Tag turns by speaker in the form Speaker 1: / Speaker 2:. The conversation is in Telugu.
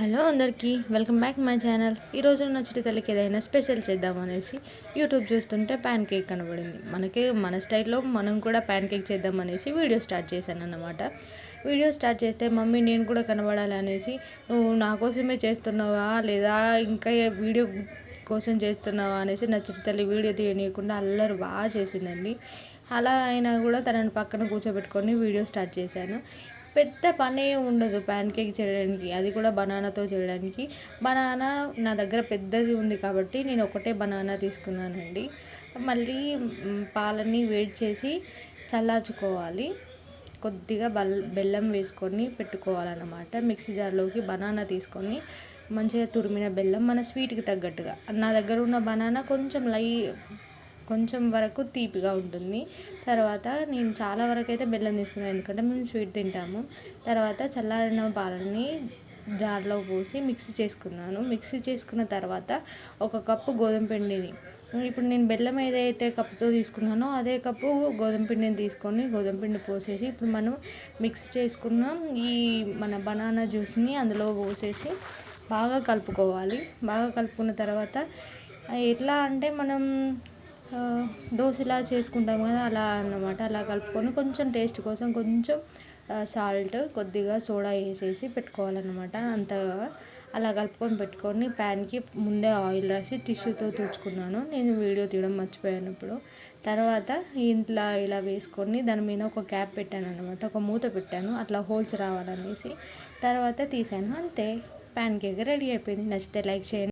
Speaker 1: హలో అందరికీ వెల్కమ్ బ్యాక్ మై ఛానల్. ఈరోజు నచ్చిన తల్లికి ఏదైనా స్పెషల్ చేద్దాం అనేసి యూట్యూబ్ చూస్తుంటే ప్యాన్ కేక్ కనబడింది. మనకి మన స్టైల్లో మనం కూడా ప్యాన్ కేక్ చేద్దాం అనేసి వీడియో స్టార్ట్ చేశాను అన్నమాట వీడియో స్టార్ట్ చేస్తే మమ్మీ నేను కూడా కనబడాలనేసి నువ్వు నా కోసమే చేస్తున్నావా? లేదా ఇంకా వీడియో కోసం చేస్తున్నావా? అనేసి నచ్చిన తల్లి వీడియో తీయనీయకుండా అల్లరి బాగా చేసిందండి. అలా అయినా కూడా తనని పక్కన కూర్చోబెట్టుకొని వీడియో స్టార్ట్ చేశాను. పెద్ద పనే ఉండదు ప్యాన్ కేక్ చేయడానికి అది కూడా బనానాతో చేయడానికి. బనానా నా దగ్గర పెద్దది ఉంది కాబట్టి నేను ఒకటే బనానా తీసుకున్నానండి. మళ్ళీ పాలన్నీ పాలని వేడి చేసి చల్లార్చుకోవాలి. కొద్దిగా బల్ బెల్లం వేసుకొని పెట్టుకోవాలన్నమాట. మిక్సీ జార్లోకి బనానా తీసుకొని మంచిగా తురిమిన బెల్లం మన స్వీట్కి తగ్గట్టుగా. నా దగ్గర ఉన్న బనానా కొంచెం లై కొంచెం వరకు తీపిగా ఉంటుంది. తర్వాత నేను చాలా వరకు అయితే బెల్లం తీసుకున్నాను. ఎందుకంటే మేము స్వీట్ తింటాము. తర్వాత చల్లారిన పాలని జార్లో పోసి మిక్సీ చేసుకున్నాను. మిక్సీ చేసుకున్న తర్వాత ఒక కప్పు గోధుమ పిండిని ఇప్పుడు నేను బెల్లం ఏదైతే కప్పుతో తీసుకున్నానో అదే కప్పు గోధుమ పిండిని తీసుకొని గోధుమ పిండి పోసేసి ఇప్పుడు మనం మిక్స్ చేసుకున్న ఈ మన బనానా జ్యూస్ని అందులో పోసేసి బాగా కలుపుకోవాలి. బాగా కలుపుకున్న తర్వాత ఎట్లా అంటే మనం దోశలా చేసుకుంటాం కదా అలా అన్నమాట. అలా కలుపుకొని కొంచెం టేస్ట్ కోసం కొంచెం సాల్ట్ కొద్దిగా సోడా వేసేసి పెట్టుకోవాలన్నమాట. అంతగా అలా కలుపుకొని పెట్టుకొని ప్యాన్కి ముందే ఆయిల్ రాసి టిష్యూతో తుడుచుకున్నాను. నేను వీడియో తీయడం మర్చిపోయాను ఇప్పుడు తర్వాత ఇంట్లో ఇలా వేసుకొని దాని మీద ఒక క్యాప్ పెట్టాను అనమాట ఒక మూత పెట్టాను. అట్లా హోల్స్ రావాలనేసి. తర్వాత తీసాను. అంతే. ప్యాన్ కేక్ రెడీ అయిపోయింది. నచ్చితే లైక్ చేయండి.